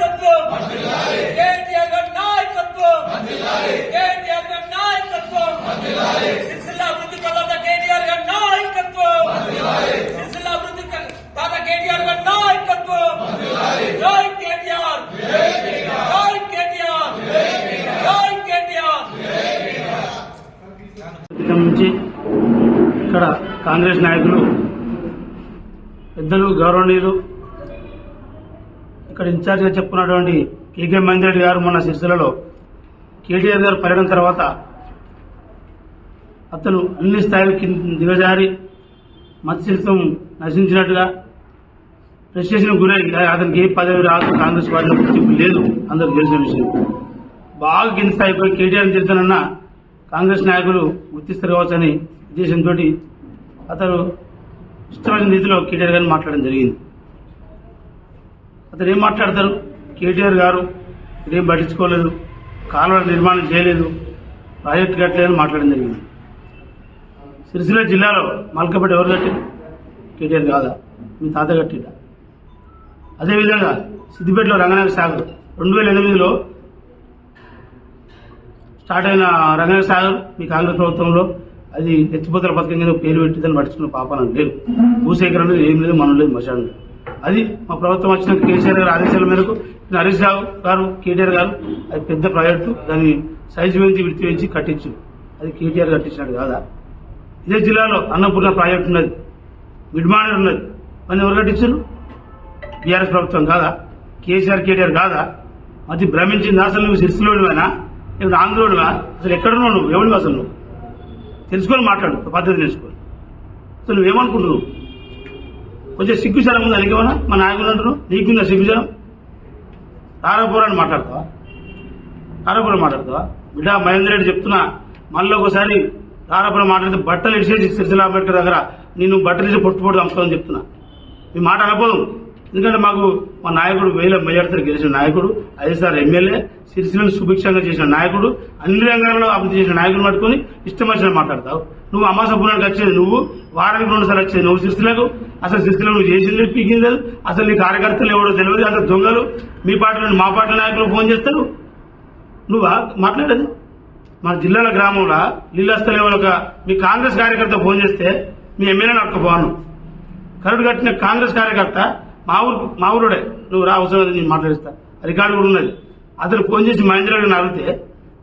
నాయకత్వం. కేటీఆర్ గారి నాయకత్వం. కేటీఆర్ గారి నాయకత్వం. సిరిసిల్ల అభివృద్ధి ప్రదాత కేటీఆర్ గారి నాయకత్వం. సిరిసిల్ల అభివృద్ధి ప్రదాత కేటీఆర్ గారి నాయకత్వం. జై కేటీఆర్. జై కేటీఆర్. జై కేటీఆర్. క్రితం నుంచి ఇక్కడ కాంగ్రెస్ నాయకులు పెద్దలు గౌరవనీయులు ఇక్కడ ఇన్ఛార్జిగా చెప్పుకున్నటువంటి కేకే మహేందర్ గారు మొన్న సిరిసిల్లలో కేటీఆర్ గారు పర్యటన తర్వాత అతను అన్ని స్థాయిల కింద దిగజారి మత్స్యత్వం నశించినట్టుగా ప్రశ్నించిన గురై అతనికి ఏ పదవి రాదు కాంగ్రెస్ పార్టీలో గుర్తింపు లేదు అందరికి తెలిసిన విషయం. బాగా కింద స్థాయిపై కేటీఆర్ చేస్తానన్న కాంగ్రెస్ నాయకులు గుర్తిస్తారు కావచ్చని ఉద్దేశంతో అతను ఇష్టమైన రీతిలో కేటీఆర్ గారిని మాట్లాడడం జరిగింది. అతను ఏం మాట్లాడతారు? కేటీఆర్ గారు ఇదేం పట్టించుకోలేదు. కాలువల నిర్మాణం చేయలేదు. ప్రాజెక్టు కట్టలేదని మాట్లాడడం జరిగింది. సిరిసిల్ల జిల్లాలో మల్కపేట ఎవరు కట్టారు కేటీఆర్ కాదా. మీ తాత కట్టిట అదేవిధంగా సిద్దిపేటలో రంగనాథ సాగర్ రెండు వేల ఎనిమిదిలో స్టార్ట్ అయిన రంగనాథ సాగర్ మీ కాంగ్రెస్ ప్రభుత్వంలో అది ఎత్తిపోతల పథకం కింద పేరు పెట్టిందని పట్టించుకున్న పాపాలను లేదు భూసేకరణ ఏం లేదు మనం లేదు మశానం లేదు. అది మా ప్రభుత్వం వచ్చిన కేసీఆర్ గారి ఆదేశాల మేరకు. హరీష్ రావు గారు కేటీఆర్ గారు అది పెద్ద ప్రాజెక్టు. దాన్ని సైజు పెంచి విడిచి పెంచి కట్టించు. అది కేటీఆర్ కట్టించినట్టు కాదా? ఇదే జిల్లాలో అన్నపూర్ణ ప్రాజెక్టు ఉన్నది. మిడ్మానర్ ఉన్నది. మరి ఎవరు కట్టించారు? బీఆర్ఎస్ ప్రభుత్వం కాదా? కేసీఆర్ కేటీఆర్ కాదా? అది భ్రమించింది అసలు నువ్వు సిరిసిలోనివేనా ఇప్పుడు ఆంధ్రోడివా అసలు ఎక్కడున్నావు నువ్వు? ఎవడు అసలు నువ్వు? తెలుసుకొని మాట్లాడు పద్ధతి తెలుసుకొని అసలు నువ్వేమనుకుంటున్నావు? కొంచెం సిగ్గుచరం ఉందా? నీకేమన్నా? మా నాయకులు అంటారు. నీకుందా సిగ్గుచరం తారాపురాన్ని మాట్లాడతావా? తారాపురం మాట్లాడతావా? బిడ్డ మహేందర్ రెడ్డి చెప్తున్నా. మళ్ళీ ఒకసారి తారాపురం మాట్లాడితే బట్టలు ఇచ్చేసి సిరిసిల్ల అంబేద్కర్ దగ్గర నేను బట్టలు ఇచ్చి పొట్టు పొట్టు చంపుతామని చెప్తున్నా. మీ మాట అనపోదు ఎందుకంటే మాకు మా నాయకుడు వేల మెజార్టీతో గెలిచిన నాయకుడు ఐదుసారి ఎమ్మెల్యే సిరిసిలను సుభిక్షంగా చేసిన నాయకుడు అన్ని రంగాల్లో అభివృద్ధి చేసిన నాయకుడు పట్టుకుని ఇష్టం వచ్చిన మాట్లాడతావు. నువ్వు అమాస పూర్ణానికి వచ్చేది నువ్వు వారానికి రెండు సార్లు వచ్చేది నువ్వు సిరిసిలకు అసలు సిరిసిలో నువ్వు చేసింది పీకింది లేదు. అసలు నీ కార్యకర్తలు ఎవడో తెలియదు అసలు దొంగలు. మీ పార్టీలో మా పార్టీ నాయకులు ఫోన్ చేస్తారు. నువ్వా? మాట్లాడేది. మన జిల్లాల గ్రామంలో నీళ్ళస్తలే ఒక మీ కాంగ్రెస్ కార్యకర్త ఫోన్ చేస్తే మీ ఎమ్మెల్యే నడకపోను కరుడు కట్టిన కాంగ్రెస్ కార్యకర్త మా ఊరు మా ఊరుడే నువ్వు రా అవసరం లేదు నేను మాట్లాడిస్తా. రికార్డు కూడా ఉన్నది. అతను ఫోన్ చేసి మహేంద్ర రెడ్డిని అడిగితే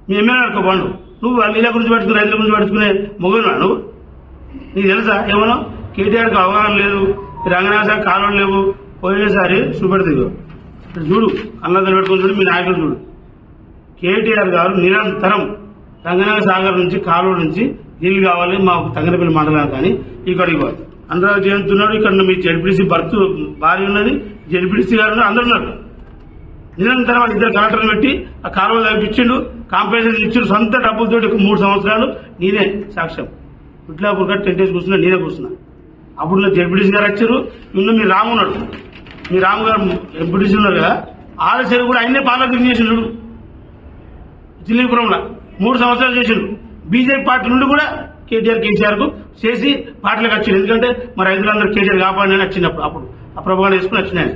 మీ ఎమ్మెల్యే పండు నువ్వు నీళ్ళ గురించి పెట్టుకుని రైతుల గురించి పెట్టుకునే మొగ్గునా నువ్వు నీకు తెలుసా? ఏమన్నా? కేటీఆర్కి అవగాహన లేదు. రంగనాథ సార్ కాలువలు లేవు. పోయినసారి చూపెడుతుంది చూడు అన్నదాన్ని పెట్టుకుని చూడు మీ నాయకుడు చూడు. కేటీఆర్ గారు నిరంతరం రంగనాథ సాగర్ నుంచి కాలువ నుంచి నీళ్ళు కావాలి మాకు తగిన పిల్లలు మాట్లాడాలి కానీ ఇక్కడికి పోవాలి అందరూ ఉన్నాడు ఇక్కడ మీ జడ్పీసీ భర్త భార్య ఉన్నది జడ్పీసీ గారు ఉన్నారు, అందరు ఉన్నారు. నిరంతరం ఇద్దరు కలెక్టర్ని పెట్టి ఆ కాలువ ఇచ్చిండు కాంపెన్సేషన్ ఇచ్చిండు సొంత డబ్బులతో మూడు సంవత్సరాలు నేనే సాక్ష్యం. విట్లాపూర్ గారు టెన్ డేస్ కూర్చున్నా నేనే కూర్చున్నా. అప్పుడు నా జడ్పీటీసీ గారు వచ్చారు ఇನ್ನು మీ రాము ఉన్నాడు. మీ రాము గారు ఎంపీటీసీ ఉన్నారు కదా ఆలస్యం కూడా ఆయనే పాలకులు చేసిండు జిల్లీపురంలో మూడు సంవత్సరాలు చేసిండు. బీజేపీ పార్టీ నుండి కూడా కేటీఆర్ కేసీఆర్కు చేసి పాటలకు వచ్చింది ఎందుకంటే మా రైతులందరూ కేసీఆర్ కాపాడని వచ్చినప్పుడు అప్పుడు ఆ ప్రభావం వేసుకుని వచ్చినాయి.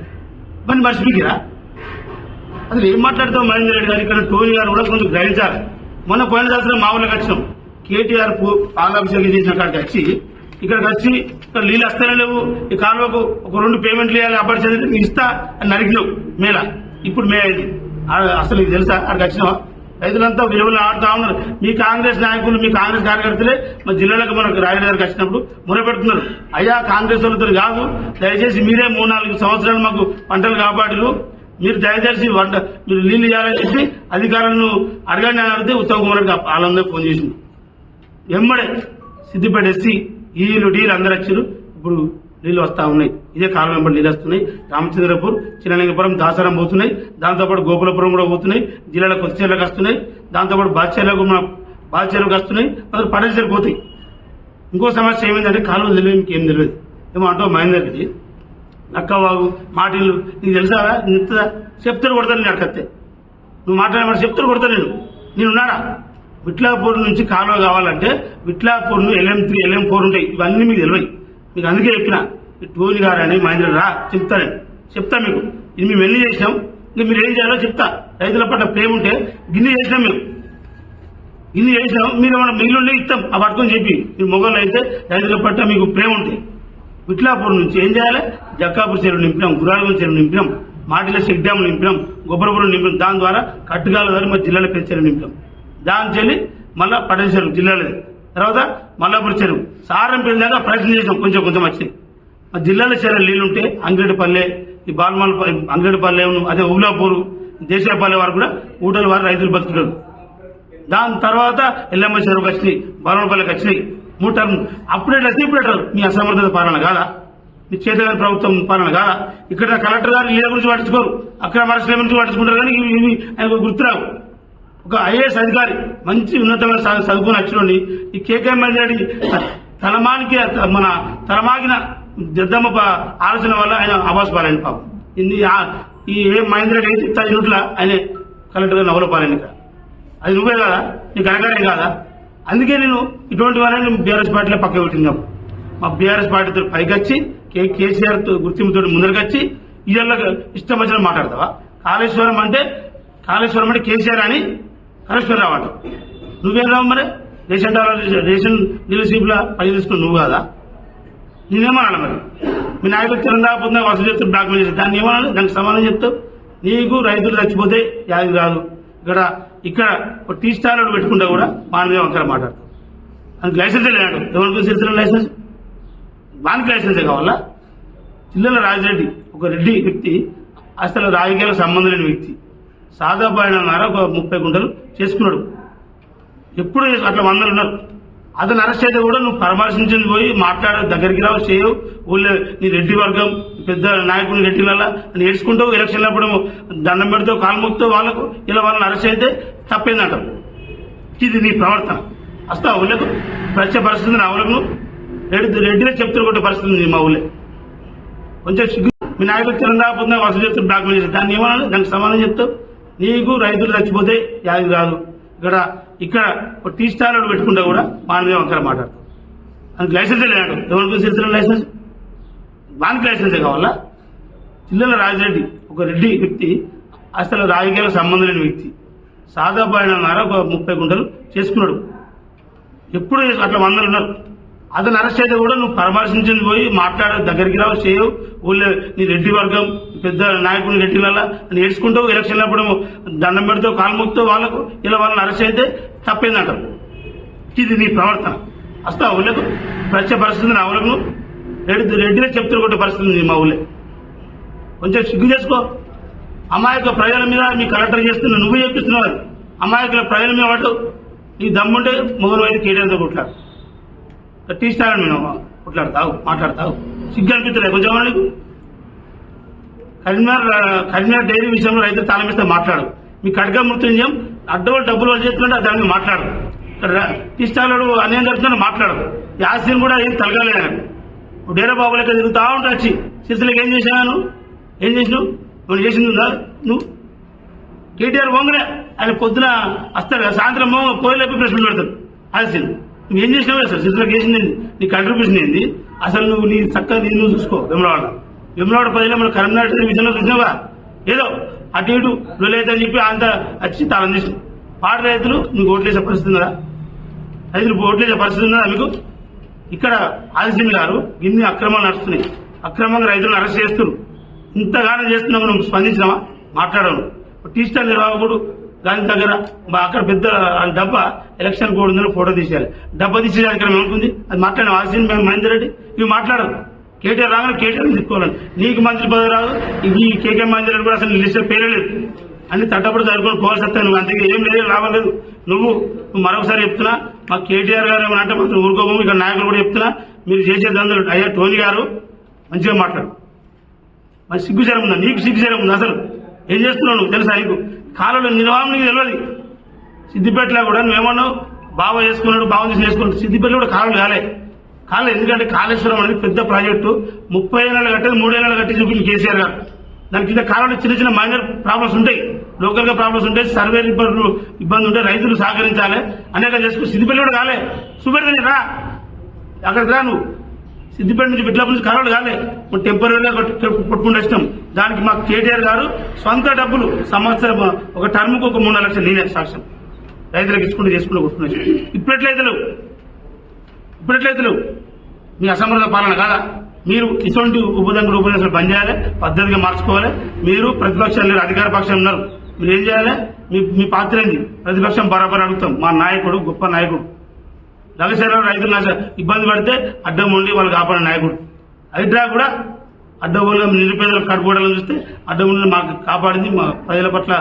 మరి మర్చిపోయిరా అసలు ఏం మాట్లాడతాం మహేందర్ రెడ్డి గారు? ఇక్కడ టోనీ గారు కూడా కొంచెం గ్రహించాలి. మొన్న పోయిన సంవత్సరం మా ఊళ్ళకి వచ్చినాం. కేటీఆర్ పాలాభిషేకం చేసిన కాడికి వచ్చి ఇక్కడికి వచ్చి ఇక్కడ నీళ్ళు వస్తానే లేవు? ఈ కాలువకు ఒక రెండు పేమెంట్లు ఇవ్వాలి అబ్బాయి చదివితే ఇస్తా అని నరికినావు మేళ. ఇప్పుడు మే అయింది అసలు ఇది తెలుసా? అక్కడికి వచ్చినావా? రైతులంతా విలువలు ఆడుతా ఉన్నారు. మీ కాంగ్రెస్ నాయకులు మీ కాంగ్రెస్ కార్యకర్తలే మా జిల్లాలకు మనకు రాయల దగ్గరికి వచ్చినప్పుడు మురపెడుతున్నారు. అయ్యా కాంగ్రెస్ వాళ్ళతో కాదు. దయచేసి మీరే మూడు నాలుగు సంవత్సరాలు మాకు పంటలు కాపాడరు మీరు దయచేసి వంట మీరు నీళ్ళు ఇవ్వాలని చెప్పి అధికారులను అడగండి అని అడిగితే ఉత్తమ్ కుమార్ రెడ్డి వాళ్ళందరూ ఫోన్ చేసింది ఎమ్మడే సిద్దిపేట ఎస్సీ ఈలు డీలు అందరు వచ్చారు ఇప్పుడు నీళ్ళు వస్తా ఉన్నాయి. ఇదే కాలం వెంబడి నీళ్ళు వస్తున్నాయి. రామచంద్రపూర్ చిన్నలింగపురం దాసరం పోతున్నాయి. దాంతోపాటు గోకులపురం కూడా పోతున్నాయి. జిల్లాల కొత్తచేర్లకు వస్తున్నాయి దాంతోపాటు బాద్చేర్లకు మన బాద్చేర్లకు వస్తున్నాయి మరి పడేసరి పోతాయి. ఇంకో సమస్య ఏమైందంటే కాలువలు తెలియదు మీకు ఏం తెలియదు. ఏమో అంటో మహేందర్కి. నక్కవాగు మాటిల్లు నీకు తెలుసా? చెప్తా చెప్తారు కొడతాను నేను అడగత్తే నువ్వు మాట్లాడమని చెప్తారు కొడతాను నేను. నేనున్నాడా విట్లాపూర్ నుంచి కాలువ కావాలంటే Vitlapur LM three LM four ఉంటాయి. ఇవన్నీ మీకు తెలియవు మీకు అందుకే చెప్పిన టోని గారని గారు అని మహేంద్ర రా చెప్తాను. చెప్తా మీకు. ఇది మేము ఎన్ని చేసినాం? ఇంకా మీరు ఏం చేయాలో చెప్తా. రైతుల పట్ల ప్రేమ ఉంటే గిన్నె చేసినాం మేము. గిన్నె చేసినాం మీరు ఏమన్నా మిగిలిండే ఇస్తాం ఆ పట్టుకొని చెప్పి. మీ మొగలు అయితే రైతుల పట్ల మీకు ప్రేమ ఉంటుంది విట్లాపూర్ నుంచి ఏం చేయాలి? జక్కాపూర్ చెరువు నింపినాం గురాలగూడ చెరువు నింపినాం మాటిల చెక్ డ్యామ్ నింపినాం గొబ్బరపురం నింపినాం. దాని ద్వారా కట్టుగాల ద్వారా మా జిల్లాల పెద్ద చెరువు నింపినాం. దాని చెల్లి మళ్ళా పటేల జిల్లాలది. తర్వాత మల్లాపూర్ చెరువు. సారం దాకా ప్రయత్నం చేసాం కొంచెం కొంచెం వచ్చింది మా జిల్లాల చెరువు నీళ్ళుంటే అంగడిపల్లె ఈ బాల్మాల అంగడిపల్లె అదే ఉలాపూరు దేశాపల్లె వారు కూడా ఊటల వారు రైతులు బతుకుతారు. దాని తర్వాత ఎల్లమ్మ చెరువుకి వచ్చినాయి బాలమపల్లెకి వచ్చినాయి మూడు టర్మ్ అప్పుడే వచ్చి ఇప్పుడు మీ అసమర్థత పాలన కాదా? మీ చేతగాని ప్రభుత్వం పాలన కాదా? ఇక్కడ కలెక్టర్ గారు వీళ్ళ గురించి పట్టించుకోరు. అక్రమ అరెస్టుల గురించి పట్టించుకుంటారు కానీ ఇవి ఆయనకు గుర్తురావు. ఒక ఐఏఎస్ అధికారి మంచి ఉన్నతమైన చదువుకుని వచ్చినోడి ఈ కేకే మంజరెడ్డి తలమానికి మన తలమాగిన దద్దమ్మ ఆలోచన వల్ల ఆయన అవాస్ పాలైన పాపం. ఇన్ని ఈ ఏ మహేంద్ర రెడ్డి అయితే తగినట్ల ఆయన కలెక్టర్ గారు నవల పాలైన అది నువ్వే కదా నీకు అనగానే కాదా? అందుకే నేను ఇటువంటి వాళ్ళని బీఆర్ఎస్ పార్టీలో పక్క పెట్టినాం. మా బీఆర్ఎస్ పార్టీతో పైకి వచ్చి కే కేసీఆర్ గుర్తింపుతో ముందరకొచ్చి వచ్చి ఇళ్ళ ఇష్టం వచ్చిన మాట్లాడతావా? కాళేశ్వరం అంటే కాళేశ్వరం అంటే కేసీఆర్ అని కాళేశ్వరరావు రావటం నువ్వేం రావు మరి? రేషన్ రేషన్ డీలర్షిప్లో పని తీసుకుని నువ్వు కాదా? నేనేమన్నా మరి? మీ నాయకులు తిరందాపోతున్నా వసూలు చెప్తే డాక్యుమెంట్ చేస్తారు. దాన్ని ఏమన్నా దానికి సమాధానం చెప్తావు నీకు రైతులు చచ్చిపోతే యాది రాదు ఇక్కడ ఇక్కడ ఒక టీ స్టార్ పెట్టుకుంటా కూడా మానవే వంకర మాట్లాడతాం. దానికి లైసెన్స్ లేనాడు ఎవరికి చేస్తున్న లైసెన్స్ వానికి లైసెన్సే కావాలా? చిల్లల రాజిరెడ్డి ఒక రెడ్డి వ్యక్తి అసలు రాజకీయాలకు సంబంధం లేని వ్యక్తి. సాదాబాయినార ఒక ముప్పై గుంటలు చేసుకున్నాడు. ఎప్పుడు అట్లా వందలు ఉన్నారు? అతను అరెస్ట్ అయితే కూడా నువ్వు పరామర్శించింది పోయి మాట్లాడ దగ్గరికి రావు చేయవు. ఊళ్ళో నీ రెడ్డి వర్గం పెద్ద నాయకుని రెడ్డి నేను ఏడ్చుకుంటావు. ఎలక్షన్ అప్పుడు దండం పెడతావు కాలు మొక్కుతావు వాళ్ళకు. ఇలా వాళ్ళని అరెస్ట్ అయితే తప్పేందంటావు ఇది నీ ప్రవర్తన. వస్తావు ఊళ్ళకు. వచ్చే పరిస్థితి నా ఊళ్ళకు రెడ్డి రెడ్డినే చెప్తున్న కొట్టే పరిస్థితి మా ఊళ్ళో. కొంచెం మీ నాయకులు తిరందాపోతున్నా వసూలు చేస్తున్న బ్లాక్మెయిల్ చేస్తారు దాన్ని ఏమన్నా దానికి సమాధానం చెప్తావు. నీకు రైతులు చచ్చిపోతే యాది రాదు ఇక్కడ ఇక్కడ ఒక టీ స్టాల్ పెట్టుకుంటా కూడా మానవే వంకర మాట్లాడతాం దానికి లైసెన్స్ లేడు ఎవరికి చేస్తున్న లైసెన్స్? వానికి లైసెన్సే కావాలా? చిల్లల రాజిరెడ్డి ఒక రెడ్డి వ్యక్తి అసలు రాజకీయాలకు సంబంధం లేని వ్యక్తి. సాదాబాయినార ఒక ముప్పై గుంటలు చేసుకున్నాడు. ఎప్పుడు అట్లా వందలు ఉన్నారు? అతను అరెస్ట్ అయితే కూడా నువ్వు పరామర్శించింది పోయి మాట్లాడ దగ్గరికి రావు చేయవు. ఊళ్ళో నీ రెడ్డి వర్గం పెద్ద నాయకుని గట్టినలా వల్ల అని ఏడ్చుకుంటావు ఎలక్షన్ అప్పుడు దండం పెడతావు కాలు వాళ్ళకు ఇలా వాళ్ళని అరెస్ట్ అయితే తప్పేందంటావు ఇది నీ ప్రవర్తన. అస్తా ఊళ్ళకు. ప్రత్యే పరిస్థితి నా ఊళ్ళకు. రెడ్డి రెడ్డినే చెప్తున్న కొట్టే పరిస్థితి మా ఊళ్ళో. కొంచెం సిగ్గు చేసుకో. అమాయక ప్రజల మీద మీ కలెక్టర్ చేస్తున్న నువ్వు చెప్పిస్తున్నావు అమాయకుల ప్రజల మీద వాడు నీ దమ్ముంటే మొగలు అయితే కేటీఆర్తో కొట్లాడు. టీ స్టార్ మేము కొట్లాడతావు మాట్లాడతావు. సిగ్గు అనిపించలేదు కొంచెం నీకు? కరీంనగర్ కరీంనగర్ డైరీ విషయంలో రైతులు తాళమిస్తే మాట్లాడు. మీ కడక మృత్యుంజం అడ్డవాళ్ళు డబ్బులు వాళ్ళు చేస్తుంటే దానికి మాట్లాడు. ఇక్కడ టీ స్టాల్ అన్యాయం జరుగుతుందని మాట్లాడు. యాసిన్ కూడా ఏం తలగాలేదు ఆయనకు. డేరా బాబు లెక్క తిరుగుతా ఉంటా వచ్చి. శిశులకు ఏం చేశాను నువ్వు? ఏం చేసినావు? నువ్వు చేసింది ఉందా నువ్వు? కేటీఆర్ వంగనే ఆయన పొద్దున వస్తాడు కదా, సాయంత్రం కోయిలేపి ప్రశ్నలు పెడతాడు. ఆలస్యం నువ్వు ఏం చేసినావు అసలు శిశులకు చేసింది నీ కంట్రిబ్యూషన్ ఏంది? అసలు నువ్వు నీ చక్కగా నీ నువ్వు చూసుకో విమలవాడ. విమలవాడ పదిలో మన కరీంనగర్ విజయంలో చూసినావా? ఏదో అటు ఇటు లొలైతే చెప్పి అంత వచ్చి తాళం చేసి పాట రైతులు నువ్వు ఓట్లేసే పరిస్థితి ఉందా? రైతులు ఓట్లేసే పరిస్థితి ఉందా మీకు? ఇక్కడ ఆదిశం గారు ఇన్ని అక్రమాలు నడుస్తున్నాయి. అక్రమంగా రైతులను అరెస్ట్ చేస్తున్నారు. ఇంతగానో చేస్తున్నావు నువ్వు స్పందించినావా? మాట్లాడము టీ స్టాల్ నిర్వాహకుడు దాని దగ్గర మా అక్కడ పెద్ద డబ్బా ఎలక్షన్ కోడ్ ఉందని ఫోటో తీసేయాలి. డబ్బా తీసే ఇక్కడ ఏమనుకుంది అది మాట్లాడిన ఆదిశం మహేందర్ రెడ్డి ఇవి మాట్లాడరు. కేటీఆర్ రాగానే కేటీఆర్ తీసుకోవాలని నీకు మంత్రి పదవి రాదు ఈ కేకే మంత్రి కూడా అసలు లిస్ట్ పేరే లేదు. అన్ని తట్టపడి చదువుకొని పోవాల్సి వస్తాయి నువ్వు. అందుకే ఏం లేదు లాభం లేదు. నువ్వు మరొకసారి చెప్తున్నా మా కేటీఆర్ గారు ఏమన్నా అంటే మాత్రం ఊరుకోబోము ఇక్కడ నాయకులు కూడా చెప్తున్నా మీరు చేసే దందలు. అయ్యా టోనీ గారు మంచిగా మాట్లాడు. మరి సిగ్గుచరం ఉందా? నీకు సిగ్గుచరం ఉందా అసలు? ఏం చేస్తున్నావు నువ్వు? తెలుసా నీకు? కాలంలో నిర్వాహం నీకు తెలియదు సిద్దిపేటలో కూడా నువ్వేమన్నావు? బావ చేసుకున్నాడు బావ చేసి చేసుకున్నాడు. సిద్దిపేటలో కూడా కాలం కాలే. కాదు ఎందుకంటే కాళేశ్వరం అనేది పెద్ద ప్రాజెక్టు. ముప్పై ఏళ్ళు కట్టేది మూడేళ్ళు కట్టి చూపించి కేసీఆర్ గారు. దాని కింద కాలంలో చిన్న చిన్న మైనర్ ప్రాబ్లమ్స్ ఉంటాయి. లోకల్గా ప్రాబ్లమ్స్ ఉంటాయి. సర్వే ఇబ్బందులు ఇబ్బంది ఉంటాయి రైతులు సహకరించాలి. అనేక చేసుకుని సిద్దిపల్లి కూడా కాలే. సుబెడదని రా. అక్కడికి రా నువ్వు. సిద్దిపేట నుంచి బిడ్డల నుంచి కలవడు కాలే. టెంపరీగా కొట్టుకుంటూ వచ్చినాం. దానికి మాకు కేటీఆర్ గారు సొంత డబ్బులు సంవత్సరం ఒక టర్మ్కు ఒక మూడు లక్షలు నేనే సాక్ష్యం. రైతులకు ఇచ్చుకుంటూ చేసుకుంటూ వస్తున్నాయి ఇప్పుడు ఎట్లయితే లేవు? ఇప్పుడు ఎట్లయితే లేవు? మీ అసమర్థ పాలన కాదా? మీరు ఇటువంటి ఉపదంకులు ఉపన్యాసాలు బంద్ చేయాలి పద్ధతిగా మార్చుకోవాలి. మీరు ప్రతిపక్షాలు లేరు అధికార పక్షం ఉన్నారు. మీరు ఏం చేయాలి? మీ మీ పాత్ర ఏంది? ప్రతిపక్షం బరాబర్ అడుగుతాం. మా నాయకుడు గొప్ప నాయకుడు. లగశరీరం రైతులు నాశ ఇబ్బంది పడితే అడ్డం ఉండి వాళ్ళు కాపాడే నాయకుడు. హైడ్రా కూడా అడ్డగోలుగా నిరుపేదలు కడుపుకోవడాలను చూస్తే అడ్డం ఉండి మాకు కాపాడింది మా ప్రజల పట్ల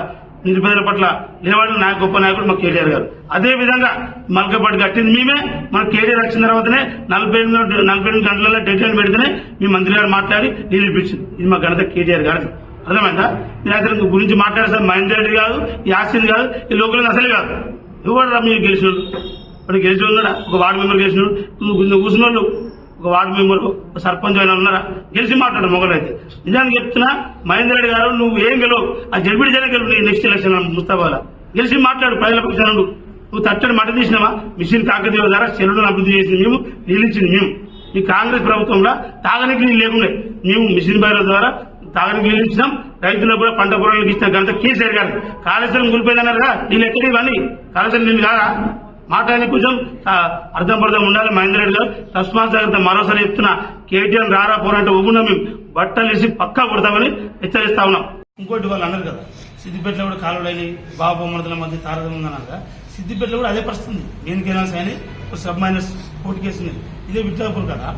నిరుపేదల పట్ల లేవాడు నాయక గొప్ప నాయకుడు మా కేటీఆర్ గారు. అదే విధంగా మల్కపాటి కట్టింది మేమే. మన కేటీఆర్ వచ్చిన తర్వాతనే నలభై ఎనిమిది నలభై ఎనిమిది గంటలలో డెడ్లైన్ పెడితేనే మీ మంత్రి గారు మాట్లాడి నిరూపించింది ఇది మా ఘనత కేటీఆర్ గారు అర్థమైందా? మీరు అతని గురించి మాట్లాడేసారు మహేందర్ రెడ్డి కాదు ఈ కాదు ఈ లోకల్ అసలే కాదు. ఎవరు మీరు గెలిచినోడు ఇప్పుడు గెలిచిన ఒక వార్డు మెంబర్ గెలిచినోడు? కూర్చున్న వాళ్ళు ఒక వార్డు మెంబరు ఒక సర్పంచ్ అయినా ఉన్నారా? గెలిచి మాట్లాడు మొగలైతే. నిజానికి చెప్తున్నా మహేందర్ రెడ్డి గారు నువ్వు ఏం గెలవు ఆ జడ్బిడి జన గెలుపు నీ నెక్స్ట్ ఎలక్షన్ ముస్తాబాల గెలిచి మాట్లాడు ప్రజల పక్షాన నువ్వు నువ్వు తట్టడి మట తీసినావా? మిషన్ కాకతీయ ద్వారా చెరువులను అభివృద్ధి చేసింది మేము నిలిచింది మేము. ఈ కాంగ్రెస్ ప్రభుత్వంలో తాగనికి నీళ్ళు లేకుండే. మేము మిషన్ బయల ద్వారా తాగడానికి నీళ్ళు ఇచ్చినాం. రైతులకు కూడా పంట పొలాలకు ఇచ్చిన ఘనత కేసీఆర్ గారు కాళేశ్వరం కూలిపోయిందన్నారు కదా నీళ్ళు ఎక్కడ ఇవన్నీ కాళేశ్వరం నీళ్ళు కాదా? మాట్లాడి కొంచెం అర్థం పర్థం ఉండాలి. మహేందర్ రెడ్డి గారు తస్మా జాగ్రత్త మరోసారి చెప్తున్నా కేటీఎం రారా పోరంటే ఊగున్నా మేము బట్టలు వేసి పక్కా కొడతామని హెచ్చరిస్తా ఉన్నాం. ఇంకోటి వాళ్ళు అన్నారు కదా సిద్దిపేటలో కూడా కాలువడైన బాబు బొమ్మల మధ్య తారదం ఉందన్నారు సిద్దిపేటలో కూడా అదే పరిస్థితి ఉంది. మెయిన్ కెనాల్స్ ఒక సబ్ మైనస్ కోర్టు కేసు ఉంది ఇదే విద్యాపూర్ కదా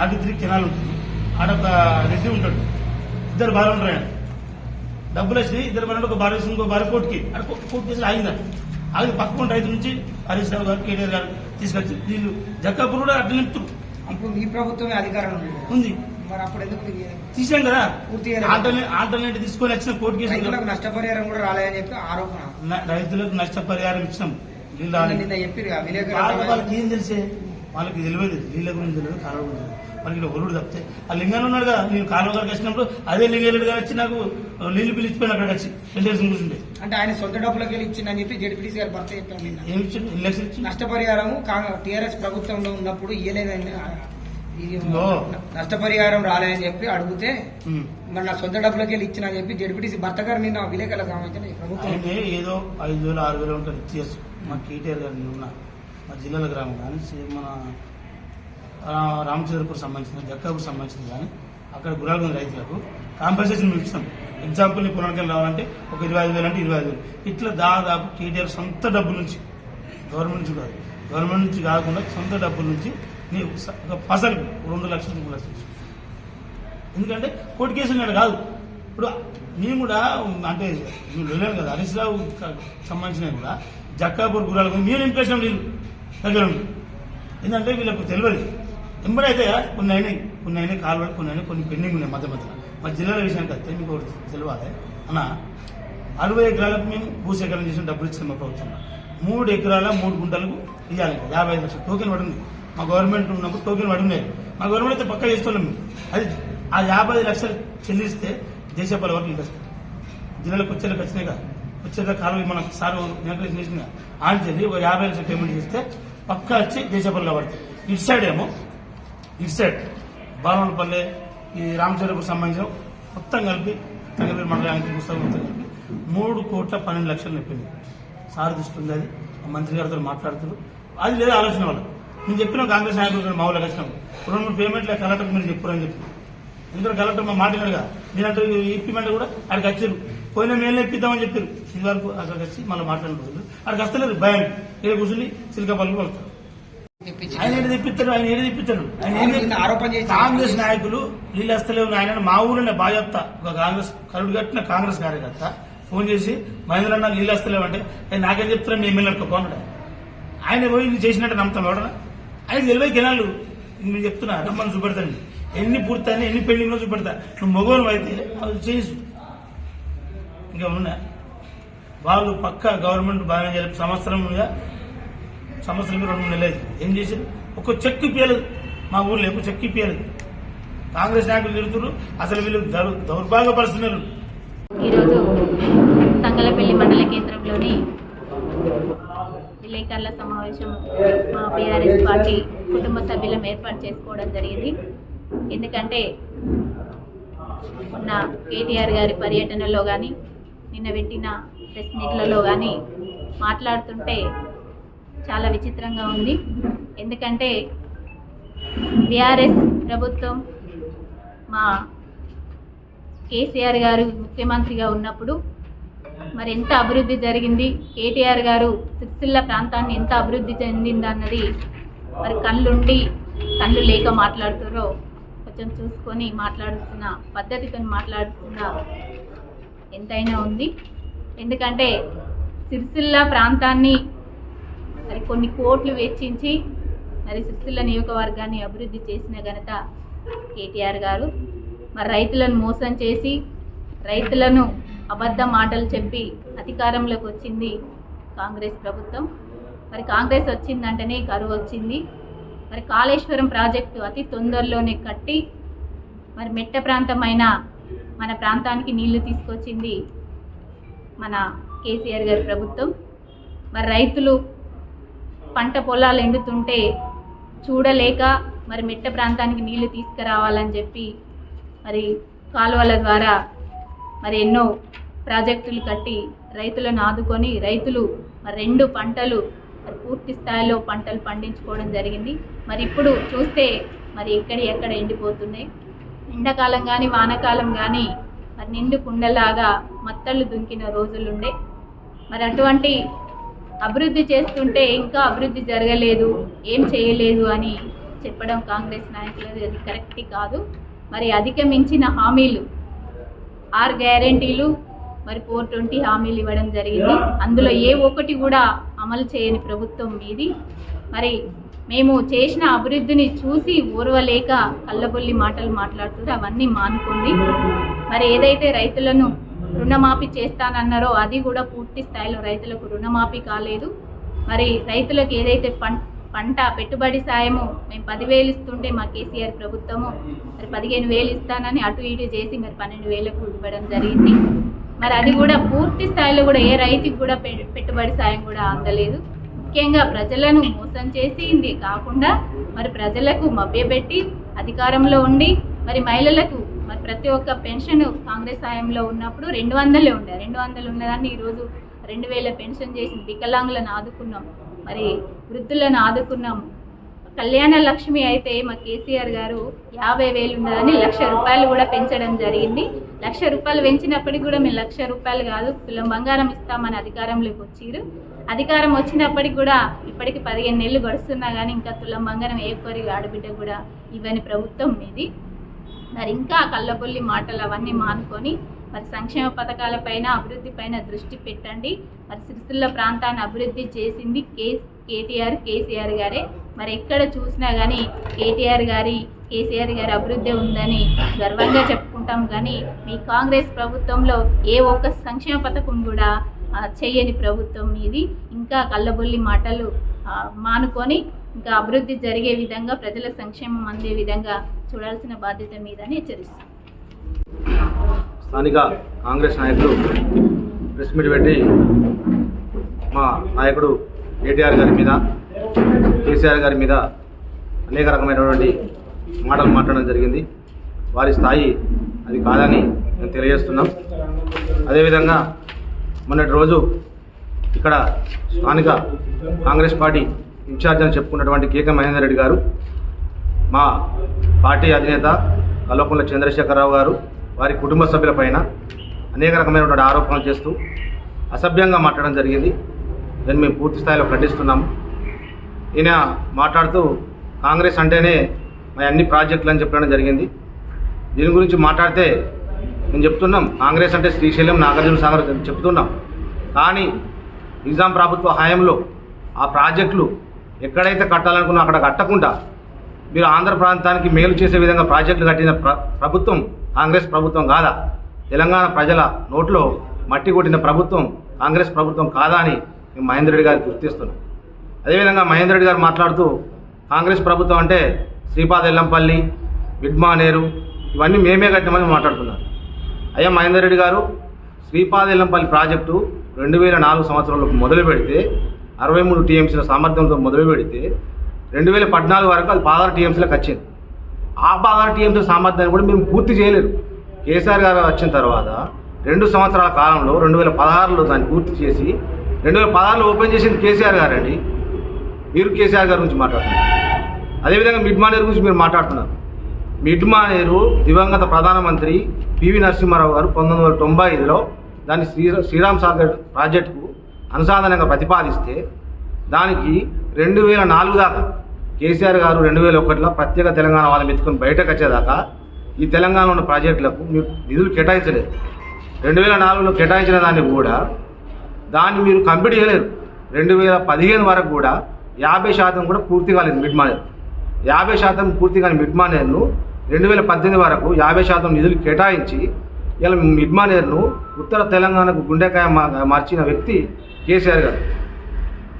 ఆడి త్రీ కెనాల్ ఉంటుంది. ఆడ ఒక రెడ్డి ఉంటాడు. ఇద్దరు భార్య ఉంటారు ఆయన. డబ్బులు వచ్చినాయి ఇద్దరు భార్య ఒక భార్య ఇంకో భార్య కోర్టుకి. అక్కడ కోర్టు కేసులు ఆగిందంట. ఆగి పక్కన రైతు నుంచి హరీష్ రావు గారు కేటీఆర్ గారు తీసుకొచ్చి వీళ్ళు జక్కాపూర్ కూడా అట్లా నింపుతారు ఇప్పుడు మీ ప్రభుత్వమే అధికారంలో ఉంది. మరి అప్పుడు ఎందుకు తీసాం కదా. ఆల్టర్నేట్ తీసుకొని వచ్చిన కోర్టు కేసు నష్టపరిహారం కూడా రాలేదని చెప్పి ఆరోపణ. రైతులకు నష్టపరిహారం ఇచ్చినాం. చెప్పారు వాళ్ళ- సమావేశం. వాళ్ళకి ఏం తెలిసే? వాళ్ళకి తెలియదు. నీళ్ళ గురించి తెలియదు గురించి తెలియదు. మనకి ఒరుడు తప్పితే. ఆ లింగాలు ఉన్నాడు కదా నేను కాలువ గారికి వచ్చినప్పుడు అదే లింగారెడ్డి గారు వచ్చి నాకు నీళ్ళు పిలిచిపోయిన అక్కడికి వచ్చి వెంటేషన్ కూర్చుంటే అంటే ఆయన సొంత డబ్బులకి వెళ్ళి ఇచ్చిందని చెప్పి జడ్పీటీసీ గారు భర్త చెప్పారు నిన్న. ఏమి ఇచ్చిండు? ఎన్ని లక్షలు ఇచ్చిండు? నష్టపరిహారము టీఆర్ఎస్ ప్రభుత్వంలో ఉన్నప్పుడు ఇయ్యలేదని. నష్టపరిహారం రాలేదని చెప్పి అడిగితే. మరి నా సొంత డబ్బులకి వెళ్ళి ఇచ్చిన అని చెప్పి జడ్పీటీసీ భర్త గారు నిన్న విలేకరుల సమావేశం ప్రభుత్వం ఏదో ఐదు వేలు ఆరు వేలు ఉంటుంది ఇచ్చేసి మా కేటీఆర్ గారు నేను ఉన్నా మా జిల్లాల గ్రామం కానీ మన రామచంద్రపూర్ సంబంధించిన జక్కాపూర్ సంబంధించింది కానీ అక్కడ గురాలు రైతులకు కాంపెన్సేషన్ మీకు ఇస్తాం. ఎగ్జాంపుల్ పునర్కలు రావాలంటే ఒక ఇరవై ఐదు వేలు అంటే ఇరవై ఐదు వేలు. ఇట్లా దాదాపు కేటీఆర్ సొంత డబ్బు నుంచి గవర్నమెంట్ నుంచి కాదు గవర్నమెంట్ నుంచి కాకుండా సొంత డబ్బుల నుంచి నీవు ఒక ఫసల్ రెండు లక్షలు మూడు లక్షలు ఎందుకంటే కోర్టు కేసు ఉన్నాడు కాదు. ఇప్పుడు మేము కూడా అంటే మేము వెళ్ళాను కదా హరీష్ రావు సంబంధించినవి కూడా జక్కాపూర్ గురాలు మీరు మేము నింపేసినాం వీళ్ళు దగ్గర ఎందుకంటే వీళ్ళకు తెలియదు. ఎంబడైతే కొన్ని అయినాయి కొన్ని అయినాయి కాలువలు కొన్ని అయినాయి కొన్ని పెండింగ్ ఉన్నాయి మధ్య మధ్యలో. మా జిల్లాల విషయానికి వస్తే మీకు ఒకటి తెలియాలి అన్న అరవై ఎకరాలకు మేము భూసేకరణ చేసిన డబ్బులు ఇచ్చాం మా ప్రభుత్వం. మూడు ఎకరాల మూడు గుంటలకు ఇవ్వాలి యాభై ఐదు లక్షలు. టోకెన్ పడింది. మా గవర్నమెంట్ ఉన్నప్పుడు టోకెన్ పడింది. మా గవర్నమెంట్ అయితే పక్కా చేస్తున్నాం మేము. అది ఆ యాభై ఐదు లక్షలు చెల్లిస్తే దేశపాల వరకు ఇంట్రెస్ట్. జిల్లాలకు వచ్చేలకు వచ్చినాయి కదా వచ్చేదా కాలువ మన సార్ నెగ్లెక్ట్ చేసిన ఆన్ చెల్లి ఒక యాభై లక్షలు పేమెంట్ చేస్తే పక్కా వచ్చి దేశపాలు కాబట్టి ఇటు సైడ్ ఏమో ఇటు బాలనపల్లె ఈ రామచంద్రపురం సంబంధించిన మొత్తం కలిపి తగ్గబీరు మండలానికి పుస్తకం మొత్తం కలిపి మూడు కోట్ల పన్నెండు లక్షలు చెప్పింది సార్ దృష్టి అది. మంత్రి గారితో మాట్లాడుతున్నారు. అది లేదా ఆలోచన వాళ్ళు. నేను చెప్పిన కాంగ్రెస్ నాయకులు మా ఊళ్ళకి వచ్చినాం రెండు మూడు పేమెంట్లు కలెక్టర్ మీరు చెప్పారని చెప్పి ఎందుకంటే కలెక్టర్ మా మాట కదా నేనంటే ఇప్పిమంటే కూడా అక్కడికి వచ్చారు. పోయిన మేలు ఇప్పిద్దామని చెప్పారు. ఇది వరకు అక్కడికి వచ్చి మళ్ళీ మాట్లాడిన రోజులు. అక్కడికి వస్తలేరు భయానికి. ఇక్కడ కూర్చుని సిలికా పనులు వెళ్తారు ఆయన ఏది తెప్పిస్తాడు? ఆయన ఏది తెప్పిస్తాడు? ఆయన ఆరోపణ కాంగ్రెస్ నాయకులు నీళ్ళు వస్తలేవు ఆయన మా ఊరిలో బాగా చెప్తా ఒక కాంగ్రెస్ కరుడు కట్టిన కాంగ్రెస్ కార్యకర్త ఫోన్ చేసి మహేంద్ర అన్న నీళ్ళు వస్తలేవు అంటే "ఏ, నాకేం చెప్తారా మీ ఎమ్మెల్యే కొన్నాడు ఆయన పోయి చేసినట్టు నమ్ముతాం ఎవడన్నా ఆయన ఇరవై కెనాలు నేను చెప్తున్నా రమ్మని చూపెడతాను ఎన్ని పూర్తయినా ఎన్ని పెండింగ్లో చూపెడతా. నువ్వు మగవాను అయితే అవి చేసు ఇంకా ఉన్నా. వాళ్ళు పక్క గవర్నమెంట్ బాగానే చెప్పి సంవత్సరం మీద రెండు మూడు నెలలు ఏం చేశారు? ఒక చెక్ ఇప్పలేదు మా ఊర్లో ఒక చెక్ ఇప్పలేదు కాంగ్రెస్ నాయకులు తిరుగుతున్నారు. అసలు వీళ్ళు దౌర్భాగ్యపరుస్తున్నారు ఈరోజు తంగలపల్లి మండల కేంద్రంలోని విలేకరుల సమావేశం మా బీఆర్ఎస్ పార్టీ కుటుంబ సభ్యులం ఏర్పాటు చేసుకోవడం జరిగింది. ఎందుకంటే ఉన్న కేటీఆర్ గారి పర్యటనలో కానీ నిన్న పెట్టిన ప్రెస్ మీట్లలో కానీ మాట్లాడుతుంటే చాలా విచిత్రంగా ఉంది. ఎందుకంటే బీఆర్ఎస్ ప్రభుత్వం మా కేసీఆర్ గారు ముఖ్యమంత్రిగా ఉన్నప్పుడు మరి ఎంత అభివృద్ధి జరిగింది? కేటీఆర్ గారు సిరిసిల్ల ప్రాంతాన్ని ఎంత అభివృద్ధి చెందింది అన్నది మరి కళ్ళుండి కళ్ళు లేక మాట్లాడుతారో కొంచెం చూసుకొని మాట్లాడుతున్న పద్ధతితో మాట్లాడుతున్న ఎంతైనా ఉంది. ఎందుకంటే సిరిసిల్ల ప్రాంతాన్ని మరి కొన్ని కోట్లు వెచ్చించి మరి సిరిసిల్ల నియోజకవర్గాన్ని అభివృద్ధి చేసిన ఘనత కేటీఆర్ గారు. మరి రైతులను మోసం చేసి రైతులను అబద్ధ మాటలు చెప్పి అధికారంలోకి వచ్చింది కాంగ్రెస్ ప్రభుత్వం. మరి కాంగ్రెస్ వచ్చిందంటేనే కరువు వచ్చింది. మరి కాళేశ్వరం ప్రాజెక్టు అతి తొందరలోనే కట్టి మరి మెట్ట ప్రాంతమైన మన ప్రాంతానికి నీళ్ళు తీసుకొచ్చింది మన కేసీఆర్ గారి ప్రభుత్వం. మరి రైతులు పంట పొలాలు ఎండుతుంటే చూడలేక మరి మెట్ట ప్రాంతానికి నీళ్ళు తీసుకురావాలని చెప్పి మరి కాలువల ద్వారా మరి ఎన్నో ప్రాజెక్టులు కట్టి రైతులను ఆదుకొని రైతులు మరి రెండు పంటలు మరి పూర్తి స్థాయిలో పంటలు పండించుకోవడం జరిగింది. మరి ఇప్పుడు చూస్తే మరి ఎక్కడ ఎక్కడ ఎండిపోతున్నాయి. ఎండాకాలం కానీ వానకాలం కానీ మరి నిండు కుండలాగా మత్తళ్ళు దుంకిన రోజులుండే. మరి అటువంటి అభివృద్ధి చేస్తుంటే ఇంకా అభివృద్ధి జరగలేదు ఏం చేయలేదు అని చెప్పడం కాంగ్రెస్ నాయకులు అది కరెక్ట్ కాదు. మరి అధిగమించిన హామీలు ఆరు గ్యారెంటీలు మరి ఫోర్ ట్వంటీ హామీలు ఇవ్వడం జరిగింది. అందులో ఏ ఒక్కటి కూడా అమలు చేయని ప్రభుత్వం మీది. మరి మేము చేసిన అభివృద్ధిని చూసి ఓర్వలేక కళ్ళబొల్లి మాటలు మాట్లాడుతున్నారు అవన్నీ మానుకోండి. మరి ఏదైతే రైతులను రుణమాఫీ చేస్తానన్నారో అది కూడా పూర్తి స్థాయిలో రైతులకు రుణమాఫీ కాలేదు. మరి రైతులకు ఏదైతే పంట పెట్టుబడి సాయము మేము పదివేలు ఇస్తుంటే మా కేసీఆర్ ప్రభుత్వము మరి పదిహేను వేలు ఇస్తానని అటు ఇటు చేసి మరి పన్నెండు వేలకు ఇవ్వడం జరిగింది. మరి అది కూడా పూర్తి స్థాయిలో కూడా ఏ రైతుకి కూడా పె- పెట్టుబడి సాయం కూడా అందలేదు. ముఖ్యంగా ప్రజలను మోసం చేసింది కాకుండా మరి ప్రజలకు మభ్యపెట్టి అధికారంలో ఉండి మరి మహిళలకు మరి ప్రతి ఒక్క పెన్షన్ కాంగ్రెస్ హయాంలో ఉన్నప్పుడు రెండు వందలే ఉండే. రెండు వందలు ఉన్నదాన్ని ఈరోజు రెండు వేల పెన్షన్ చేసి వికలాంగులను ఆదుకున్నాం. మరి వృద్ధులను ఆదుకున్నాం. కళ్యాణ లక్ష్మి అయితే మా కేసీఆర్ గారు యాభై వేలు ఉన్నదని లక్ష రూపాయలు కూడా పెంచడం జరిగింది. లక్ష రూపాయలు పెంచినప్పటికి కూడా మేము లక్ష రూపాయలు కాదు తులం బంగారం ఇస్తామని అధికారంలోకి వచ్చిరు అధికారం వచ్చినప్పటికి కూడా ఇప్పటికి పదిహేను నెలలు గడుస్తున్నా కానీ ఇంకా తులం బంగారం ఏ కోరి ఆడబిడ్డ కూడా ఇవ్వని ప్రభుత్వం మీది. మరి ఇంకా కళ్ళబొల్లి మాటలు అవన్నీ మానుకొని మరి సంక్షేమ పథకాల పైన అభివృద్ధి పైన దృష్టి పెట్టండి. మరి సిరిసిల్ల ప్రాంతాన్ని అభివృద్ధి చేసింది కే కేటీఆర్ కేసీఆర్ గారే. మరి ఎక్కడ చూసినా కానీ కేటీఆర్ గారి కేసీఆర్ గారి అభివృద్ధి ఉందని గర్వంగా చెప్పుకుంటాం. కానీ మీ కాంగ్రెస్ ప్రభుత్వంలో ఏ ఒక్క సంక్షేమ పథకం కూడా చేయని ప్రభుత్వం ఇది. ఇంకా కళ్ళబొల్లి మాటలు మానుకొని ఇంకా అభివృద్ధి జరిగే విధంగా ప్రజల సంక్షేమం అందే విధంగా చూడాల్సిన బాధ్యత మీదని హెచ్చరిస్తాం. స్థానిక కాంగ్రెస్ నాయకులు ప్రెస్ మీట్ పెట్టి మా నాయకుడు కేటీఆర్ గారి మీద కేసీఆర్ గారి మీద అనేక రకమైనటువంటి మాటలు మాట్లాడడం జరిగింది. వారి స్థాయి అది కాదని మేము తెలియజేస్తున్నాం. అదేవిధంగా మొన్నటి రోజు ఇక్కడ స్థానిక కాంగ్రెస్ పార్టీ ఇన్ఛార్జ్ అని చెప్పుకున్నటువంటి కేక మహేందర్ రెడ్డి గారు మా పార్టీ అధినేత కల్వకుంట్ల చంద్రశేఖరరావు గారు వారి కుటుంబ సభ్యులపైన అనేక రకమైనటువంటి ఆరోపణలు చేస్తూ అసభ్యంగా మాట్లాడడం జరిగింది. దాన్ని మేము పూర్తి స్థాయిలో ఖండిస్తున్నాము ఈయన మాట్లాడుతూ కాంగ్రెస్ అంటేనే మా అన్ని ప్రాజెక్టులు అని చెప్పడం జరిగింది. దీని గురించి మాట్లాడితే మేము చెప్తున్నాం కాంగ్రెస్ అంటే శ్రీశైలం నాగార్జున సాగర్ చెప్తున్నాం. కానీ నిజాం ప్రభుత్వ హయాంలో ఆ ప్రాజెక్టులు ఎక్కడైతే కట్టాలనుకున్నా అక్కడ కట్టకుండా మీరు ఆంధ్ర ప్రాంతానికి మేలు చేసే విధంగా ప్రాజెక్టులు కట్టిన ప్ర ప్రభుత్వం కాంగ్రెస్ ప్రభుత్వం కాదా? తెలంగాణ ప్రజల నోట్లో మట్టి కొట్టిన ప్రభుత్వం కాంగ్రెస్ ప్రభుత్వం కాదా అని మేము మహేందర్ రెడ్డి గుర్తిస్తున్నాం అదేవిధంగా మహేందర్ రెడ్డి గారు మాట్లాడుతూ కాంగ్రెస్ ప్రభుత్వం అంటే శ్రీపాద ఎల్లంపల్లి విడ్మానేరు ఇవన్నీ మేమే కట్టినామని మాట్లాడుతున్నారు. అయ్యా మహేందర్ రెడ్డి గారు శ్రీపాద ఎల్లంపల్లి ప్రాజెక్టు రెండు వేల నాలుగు సంవత్సరంలో మొదలు పెడితే అరవై మూడు టీఎంసీల సామర్థ్యంతో మొదలు పెడితే రెండు వేల పద్నాలుగు వరకు అది పదహారు టీఎంసీలకు వచ్చింది. ఆ పదహారు టీఎంసీల సామర్థ్యాన్ని కూడా మేము పూర్తి చేయలేరు కేసీఆర్ గారు వచ్చిన తర్వాత రెండు సంవత్సరాల కాలంలో రెండు వేల పదహారులో దాన్ని పూర్తి చేసి రెండు వేల పదహారులో ఓపెన్ చేసింది కేసీఆర్ గారండి మీరు కేసీఆర్ గారి గురించి మాట్లాడుతున్నారు. అదేవిధంగా మిడ్ మానేరు గురించి మీరు మాట్లాడుతున్నారు. మిడ్ మానేరు దివంగత ప్రధానమంత్రి పివి నరసింహారావు గారు పంతొమ్మిది వందల తొంభై ఐదులో దాన్ని శ్రీ శ్రీరామ్ సాగర్ ప్రాజెక్టుకు అనుసంధానంగా ప్రతిపాదిస్తే దానికి రెండు వేల నాలుగు దాకా కేసీఆర్ గారు రెండు వేల ఒకటిలో ప్రత్యేక తెలంగాణ వాళ్ళని ఎత్తుకొని బయటకు వచ్చేదాకా ఈ తెలంగాణలో ఉన్న ప్రాజెక్టులకు మీరు నిధులు కేటాయించలేదు. రెండు వేల నాలుగులో కేటాయించిన దాన్ని కూడా దాన్ని మీరు కంప్లీట్ చేయలేరు. రెండు వేల పదిహేను వరకు కూడా యాభై శాతం కూడా పూర్తి కాలేదు మిడ్ మానేర్. యాభై శాతం పూర్తి కాని మిడ్ మానేర్ను రెండు వేల పద్దెనిమిది వరకు యాభై శాతం నిధులు కేటాయించి ఇలా మిడ్ మానేర్ను ఉత్తర తెలంగాణకు గుండెకాయ మా- మార్చిన వ్యక్తి కేసీఆర్ గారు.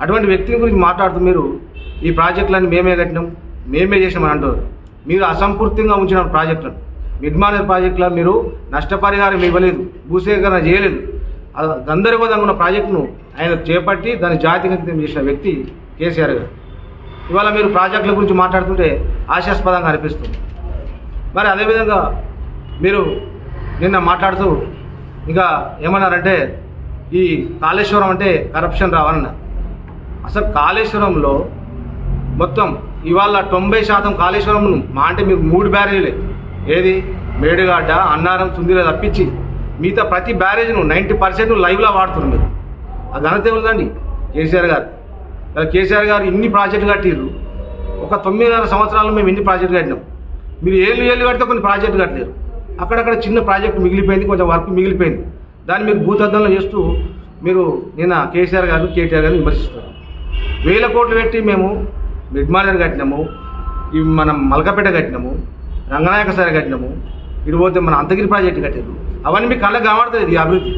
అటువంటి వ్యక్తిని గురించి మాట్లాడుతూ మీరు ఈ ప్రాజెక్టులన్నీ మేమే కట్టినాం మేమే చేసినామని అంటారు మీరు అసంపూర్తిగా ఉంచిన ప్రాజెక్టులను. మిడ్మానర్ ప్రాజెక్టులో మీరు నష్టపరిహారం ఇవ్వలేదు భూసేకరణ చేయలేదు. గందరగోళంగా ఉన్న ప్రాజెక్టును ఆయన చేపట్టి దాన్ని జాతిగతం చేసిన వ్యక్తి కేసీఆర్ గారు. ఇవాళ మీరు ప్రాజెక్టుల గురించి మాట్లాడుతుంటే ఆశాస్పదంగా అనిపిస్తుంది. మరి అదేవిధంగా మీరు నిన్న మాట్లాడుతూ ఇంకా ఏమన్నారంటే ఈ కాళేశ్వరం అంటే కరప్షన్ రావాలన్నారు అసలు కాళేశ్వరంలో మొత్తం ఇవాళ తొంభై శాతం కాళేశ్వరం మా అంటే మీకు మూడు బ్యారేజీలే. ఏది? మేడుగడ్డ అన్నారం సుందిర తప్పించి మిగతా ప్రతి బ్యారేజ్ను నైంటీ పర్సెంట్ లైవ్లో వాడుతున్నారు మీరు. ఆ ఘనత ఉందండి కేసీఆర్ గారు. ఇలా కేసీఆర్ గారు ఇన్ని ప్రాజెక్టులు కట్టిర్రు. ఒక తొమ్మిదిన్నర సంవత్సరాలు మేము ఇన్ని ప్రాజెక్టులు కట్టినాం. మీరు ఏళ్ళు ఏళ్ళు కడితే కొన్ని ప్రాజెక్టులు కట్టలేరు. అక్కడక్కడ చిన్న ప్రాజెక్టు మిగిలిపోయింది కొంచెం వర్క్ మిగిలిపోయింది. దాన్ని మీరు భూతద్దంలో చేస్తూ మీరు నిన్న కేసీఆర్ గారు కేటీఆర్ గారు విమర్శిస్తున్నారు. వేల కోట్లు పెట్టి మేము మిడ్మాలర్ కట్టినాము ఇవి మనం మలకపేట కట్టినాము రంగనాయక సార్ కట్టినాము ఇటు పోతే మన అంతగిరి ప్రాజెక్టు కట్టారు అవన్నీ మీకు కళ్ళకి కావడతలేదు ఈ అభివృద్ధి.